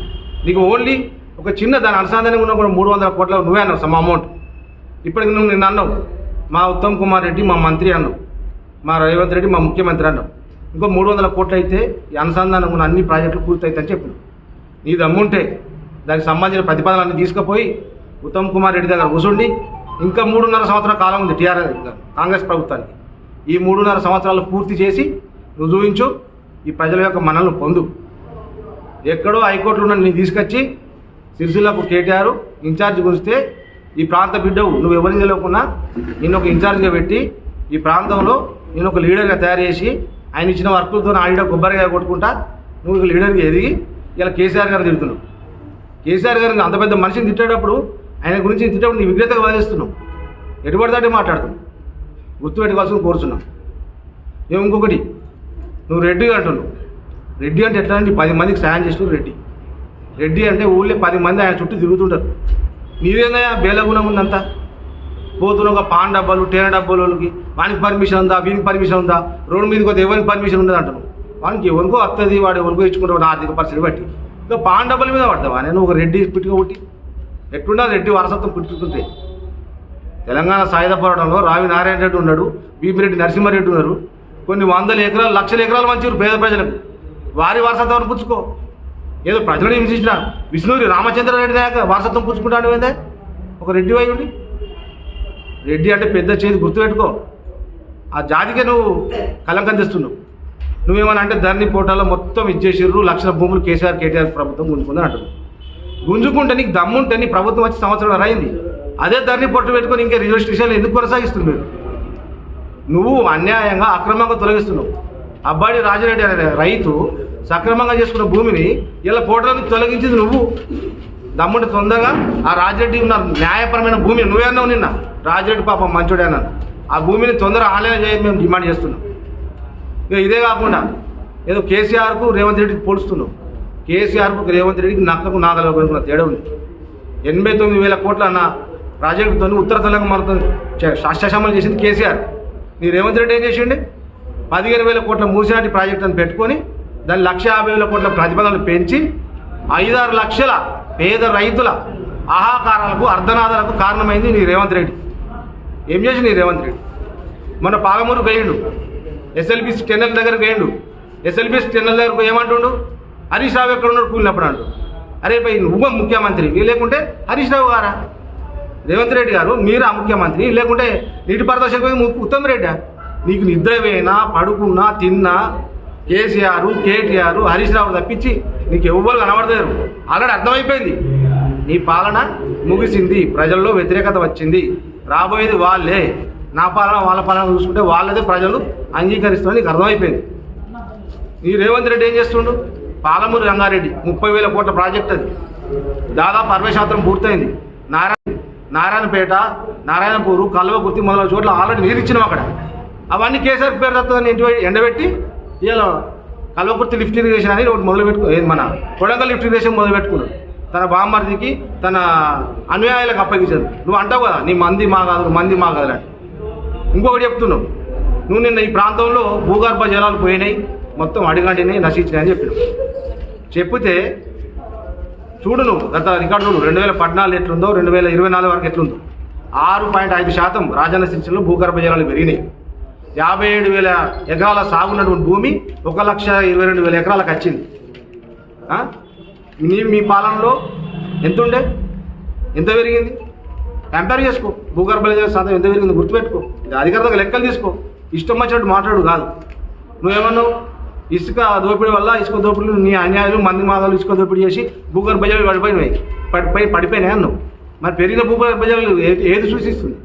నీకు ఓన్లీ ఒక చిన్న దాని అనుసంధానంగా ఉన్న కూడా మూడు వందల కోట్ల నువ్వే అన్నావు సమ అమౌంట్. ఇప్పటికి నువ్వు నిన్న అన్నావు మా ఉత్తమ్ కుమార్ రెడ్డి మా మంత్రి అన్నావు మా రేవంత్ రెడ్డి మా ముఖ్యమంత్రి అన్నావు. ఇంకో మూడు వందల కోట్లు అయితే ఈ అనుసంధానం ఉన్న అన్ని ప్రాజెక్టులు పూర్తవుతాయని చెప్పినావు. నీ దమ్ముంటే దానికి సంబంధించిన ప్రతిపాదనలన్నీ తీసుకుపోయి ఉత్తమ్ కుమార్ రెడ్డి దగ్గర కూర్చుండి ఇంకా మూడున్నర సంవత్సరాల కాలం ఉంది టీఆర్ఎస్ కాంగ్రెస్ ప్రభుత్వానికి. ఈ మూడున్నర సంవత్సరాలు పూర్తి చేసి రుజువించు ఈ ప్రజల యొక్క మనల్ని పొందు. ఎక్కడో హైకోర్టులో ఉన్న నేను తీసుకొచ్చి సిరిసిల్లకు కేటీఆర్ ఇన్ఛార్జ్ గురిస్తే ఈ ప్రాంత బిడ్డవు నువ్వు ఎవరిని తెలియకుండా నిన్ను ఒక ఇన్ఛార్జ్గా పెట్టి ఈ ప్రాంతంలో నేను ఒక లీడర్గా తయారు చేసి ఆయన ఇచ్చిన వర్కులతో ఆడిడ కొబ్బరిగా కొట్టుకుంటా నువ్వు ఒక లీడర్గా ఎదిగి ఇలా కేసీఆర్ గారు తిడుతున్నావు కేసీఆర్ గారు అంత పెద్ద మనిషిని తిట్టేటప్పుడు ఆయన గురించి తిట్టేటప్పుడు నీ విగ్రతగా వాదిస్తున్నావు మాట్లాడుతున్నాం. మాట్లాడుతున్నావు గుర్తుపెట్టుకోవాల్సింది కోరుచున్నాం ఏం ఇంకొకటి? నువ్వు రెడ్డి అంటున్నావు. రెడ్డి అంటే ఎట్లా అంటే పది మందికి సాయం చేసినావు రెడ్డి. రెడ్డి అంటే ఊళ్ళో పది మంది ఆయన చుట్టూ తిరుగుతుంటారు. నీవేందా బేలగుణం ఉందంతా? పోతున్న ఒక పాన్ డబ్బాలు తేనె డబ్బాలకి వానికి పర్మిషన్ ఉందా? వీనికి పర్మిషన్ ఉందా? రోడ్డు మీదకి పోతే ఎవరికి పర్మిషన్ ఉండదు అంటున్నావు. వానికి ఎవరికో వస్తుంది వాడు ఎవరికో ఇచ్చుకుంటాడు ఆర్థిక పరిస్థితి బట్టి. ఇంకా పాన్ మీద పడతావా? నేను ఒక రెడ్డి పిట్టుకోబట్టి పుట్టి రెడ్డి వారసత్వం పుట్టుకుంటే తెలంగాణ సాయుధ పోరాటంలో రావి నారాయణ రెడ్డి ఉన్నాడు భీమిరెడ్డి నరసింహారెడ్డి ఉన్నారు. కొన్ని వందల ఎకరాలు లక్షల ఎకరాలు మంచి పేద ప్రజలకు. వారి వారసత్వాన్ని పుచ్చుకో. ఏదో ప్రజలను హింసించిన విష్ణూరి రామచంద్రారెడ్డి నాయక వారసత్వం పుచ్చుకుంటాడు ఏందే? ఒక రెడ్డి అయి ఉండి. రెడ్డి అంటే పెద్ద చేతి గుర్తుపెట్టుకో. ఆ జాతికే నువ్వు కలంకం తెస్తున్నావు నువ్వేమని అంటే ధరణి పోటాలో మొత్తం ఇచ్చేసిర్రు లక్షల భూములు కేసీఆర్ కేటీఆర్ ప్రభుత్వం గుంజుకుందని అంటుంది గుంజుకుంటే నీకు దమ్ముంటే నీ ప్రభుత్వం వచ్చి సంవత్సరం అయింది. అదే ధరణి పొట్టు పెట్టుకొని ఇంకా రిజిస్ట్రేషన్ ఎందుకు కొనసాగిస్తుంది మీరు? నువ్వు అన్యాయంగా అక్రమంగా తొలగిస్తున్నావు. అబ్బాడి రాజరెడ్డి అనే రైతు సక్రమంగా చేసుకున్న భూమిని ఇలా పోటలకు తొలగించింది నువ్వు. దమ్ముంటే తొందరగా ఆ రాజిరెడ్డి ఉన్న న్యాయపరమైన భూమి నువ్వే అన్నావు నిన్న. రాజిరెడ్డి పాపం మంచోడే అన్నాను ఆ భూమిని తొందరగా ఆన్లైన్ చేయని మేము డిమాండ్ చేస్తున్నాం. ఇక ఇదే కాకుండా ఏదో కేసీఆర్కు రేవంత్ రెడ్డికి పోలుస్తున్నావు కేసీఆర్కు రేవంత్ రెడ్డికి నక్కకు నాదల అనుకున్న తేడా ఉంది. ఎనభై తొమ్మిది వేల కోట్ల అన్న ప్రాజెక్టుతో ఉత్తర తెలంగాణతో శాస్త్రశమనం చేసింది కేసీఆర్. నీ రేవంత్ రెడ్డి ఏం చేసిండి? పదిహేను వేల కోట్ల మూసినాటి ప్రాజెక్ట్ అని పెట్టుకొని దాన్ని లక్ష యాభై వేల కోట్ల ప్రతిపాదనలు పెంచి ఐదారు లక్షల పేద రైతుల ఆహాకారాలకు అర్ధనాదాలకు కారణమైంది నీ రేవంత్ రెడ్డి. ఏం చేసి నీ రేవంత్ రెడ్డి? మొన్న పాలమూరు పోయిండు. ఎస్ఎల్బి టెన్నెల్ దగ్గరకు వేయండు ఎస్ఎల్బి టెన్నెల్ దగ్గరకు ఏమంటుండు? హరీష్ రావు ఎక్కడ ఉన్నాడు? కూలినప్పుడు అంటు అరే పోయి నువ్వు ముఖ్యమంత్రి. లేకుంటే హరీష్ రావు గారా? రేవంత్ రెడ్డి గారు మీరు ఆ ముఖ్యమంత్రి. లేకుంటే నీటిపారుదల శాఖ ఉత్తమ్ రెడ్డా? నీకు నిద్ర వేయినా పడుకున్నా తిన్నా కేసీఆర్ కేటీఆర్ హరీష్ రావు తప్పించి నీకు ఎవ్వరు కనబడతారు ఆల్రెడీ అర్థమైపోయింది. నీ పాలన ముగిసింది. ప్రజల్లో వ్యతిరేకత వచ్చింది. రాబోయేది వాళ్ళే. నా పాలన వాళ్ళ పాలన చూసుకుంటే వాళ్ళదే ప్రజలు అంగీకరిస్తారని నీకు అర్థమైపోయింది. ఈ రేవంత్ రెడ్డి ఏం చేస్తుండు? పాలమూరు రంగారెడ్డి ముప్పై వేల కోట్ల ప్రాజెక్ట్ అది. దాదాపు అరవై శాతం పూర్తయింది. నారాయణ నారాయణపేట నారాయణపూరు కల్వకుర్తి మొదలైన చోట్ల ఆల్రెడీ నీరు ఇచ్చినాం అక్కడ. అవన్నీ కేసీఆర్ పేరు తత్వాన్ని ఎండబెట్టి ఇలా కల్వకుర్తి లిఫ్ట్ ఇరిగేషన్ అని ఒకటి మొదలుపెట్టుకో ఏది మన కొడంగల్ లిఫ్ట్ ఇరిగేషన్ మొదలు పెట్టుకున్నాడు తన బామ్మర్దికి తన అనుయాయులకు అప్పగించదు నువ్వు అంటావు కదా నీ మంది మా కాదు మంది మా కాదు అని. ఇంకొకటి చెప్తున్నావు నువ్వు నిన్న ఈ ప్రాంతంలో భూగర్భ జలాలు పోయినాయి మొత్తం అడిగంటినాయి నశించినాయని చెప్పాడు చెప్తే చూడు నువ్వు గత రికార్డు చూడు రెండు వేల పద్నాలుగు ఎట్లుందో రెండు వేల ఇరవై నాలుగు వరకు ఎట్లుందో. ఆరు పాయింట్ ఐదు శాతం రాజన్న సిరిసిల్లో భూగర్భ జలాలు పెరిగినాయి. యాభై ఏడు వేల ఎకరాల సాగున్నటువంటి భూమి ఒక లక్ష ఇరవై రెండు వేల ఎకరాలకు వచ్చింది. మీ మీ పాలనలో ఎంత ఉండే ఎంత పెరిగింది? కంపేర్ చేసుకో. భూగర్భ జల శాతం ఎంత పెరిగింది గుర్తుపెట్టుకో. ఇది అధికారులకు లెక్కలు తీసుకో. ఇష్టం వచ్చినట్టు మాట్లాడు కాదు. నువ్వేమన్నావు? ఇసుక దోపిడీ వల్ల ఇసుక దోపిడీలు నీ అన్యాయాలు మంది మాదాలు ఇసుక దోపిడీ చేసి భూగర్భ జలాలు పడిపోయినాయి పడిపోయి పడిపోయినాయి అన్నావు. మరి పెరిగిన భూగర్భ జలాలు ఏది సూచిస్తుంది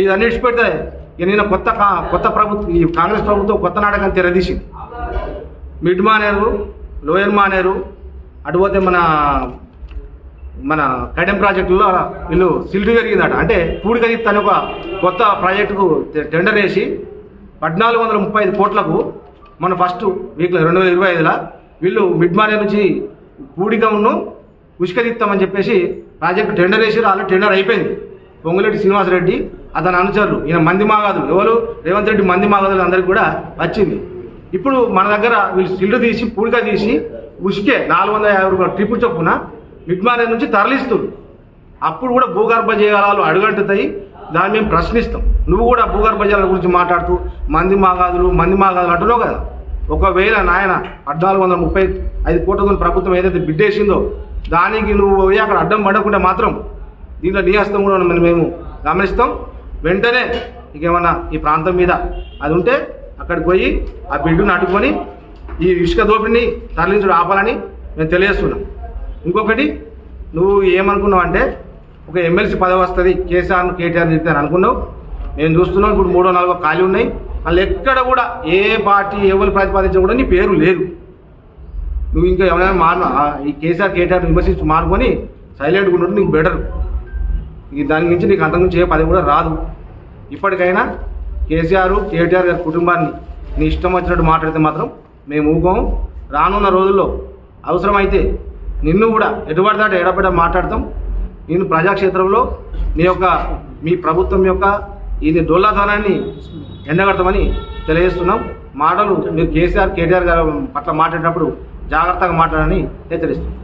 ఇది అన్నిటి పెడితే ఇక నేను కొత్త కా- కొత్త ప్రభుత్వం ఈ కాంగ్రెస్ ప్రభుత్వం కొత్త నాటకం తెరదీసింది. మిడ్ మానేరు లోయర్ మానేరు అటుపోతే మన మన కడెం ప్రాజెక్టులో వీళ్ళు సిల్డ్ జరిగిందట. అంటే పూడికరిత్ అని ఒక కొత్త ప్రాజెక్టుకు టెండర్ వేసి పద్నాలుగు వందల ముప్పై ఐదు కోట్లకు మన ఫస్ట్ వీక్లో రెండు వేల ఇరవై ఐదులో వీళ్ళు మిడ్ మార్నింగ్ నుంచి పూడికమును ఉష్కరిస్తామని చెప్పేసి ప్రాజెక్టు టెండర్ వేసి వాళ్ళు టెండర్ అయిపోయింది. పొంగులేటి శ్రీనివాసరెడ్డి అతని అనుచరులు ఈయన మంది మాగాదులు ఎవరు? రేవంత్ రెడ్డి మంది మాగాదులు అందరికీ కూడా వచ్చింది. ఇప్పుడు మన దగ్గర వీళ్ళు సిల్లు తీసి పూడిక తీసి ఉసికే నాలుగు వందల యాభై రూపాయలు ట్రిప్ చొప్పున మిడ్మానే నుంచి తరలిస్తుంది అప్పుడు కూడా భూగర్భ జలాలు అడుగంటుతాయి. దాన్ని మేము ప్రశ్నిస్తాం. నువ్వు కూడా భూగర్భ జలాల గురించి మాట్లాడుతూ మంది మాగాదులు మంది మాగాదులు అంటున్నావు కదా. ఒకవేళ నాయన పద్నాలుగు వందల ముప్పై ఐదు కోట్ల ప్రభుత్వం ఏదైతే బిడ్డేసిందో దానికి నువ్వు పోయి అక్కడ అడ్డం పడకుండా మాత్రం దీంట్లో నీ హస్తం కూడా మనం మేము గమనిస్తాం. వెంటనే ఇంకేమన్నా ఈ ప్రాంతం మీద అది ఉంటే అక్కడికి పోయి ఆ బిడ్డును అడ్డుకొని ఈ ఇసుక దోపిడిని తరలించడం ఆపాలని మేము తెలియజేస్తున్నాం. ఇంకొకటి నువ్వు ఏమనుకున్నావు అంటే ఒక ఎమ్మెల్సీ పదవి వస్తుంది కేసీఆర్ కేటీఆర్ చెప్తాను అనుకున్నావు. నేను చూస్తున్నాను ఇప్పుడు మూడో నాలుగో ఖాళీ ఉన్నాయి. వాళ్ళు ఎక్కడ కూడా ఏ పార్టీ ఎవరు ప్రతిపాదించడం కూడా నీ పేరు లేదు. నువ్వు ఇంకా ఎవరైనా మారు ఈ కేసీఆర్ కేటీఆర్ విమర్శించి మారుకొని సైలెంట్గా ఉండడం నీకు బెటర్. ఈ దాని నుంచి నీకు అంతకుమించి ఏ పదవి కూడా రాదు. ఇప్పటికైనా కేసీఆర్ కేటీఆర్ గారి కుటుంబాన్ని నీ ఇష్టం వచ్చినట్టు మాట్లాడితే మాత్రం మేము ఊకోము రానున్న రోజుల్లో అవసరమైతే నిన్ను కూడా ఎటువంటి దాటి ఎడబడ మాట్లాడతాం. నేను ప్రజాక్షేత్రంలో నీ యొక్క మీ ప్రభుత్వం యొక్క ఇది డొల్లాధనాన్ని ఎండగడతామని తెలియజేస్తున్నాం. మాటలు మీరు కేసీఆర్ కేటీఆర్ గారు పట్ల మాట్లాడినప్పుడు జాగ్రత్తగా మాట్లాడని హెచ్చరిస్తున్నాం.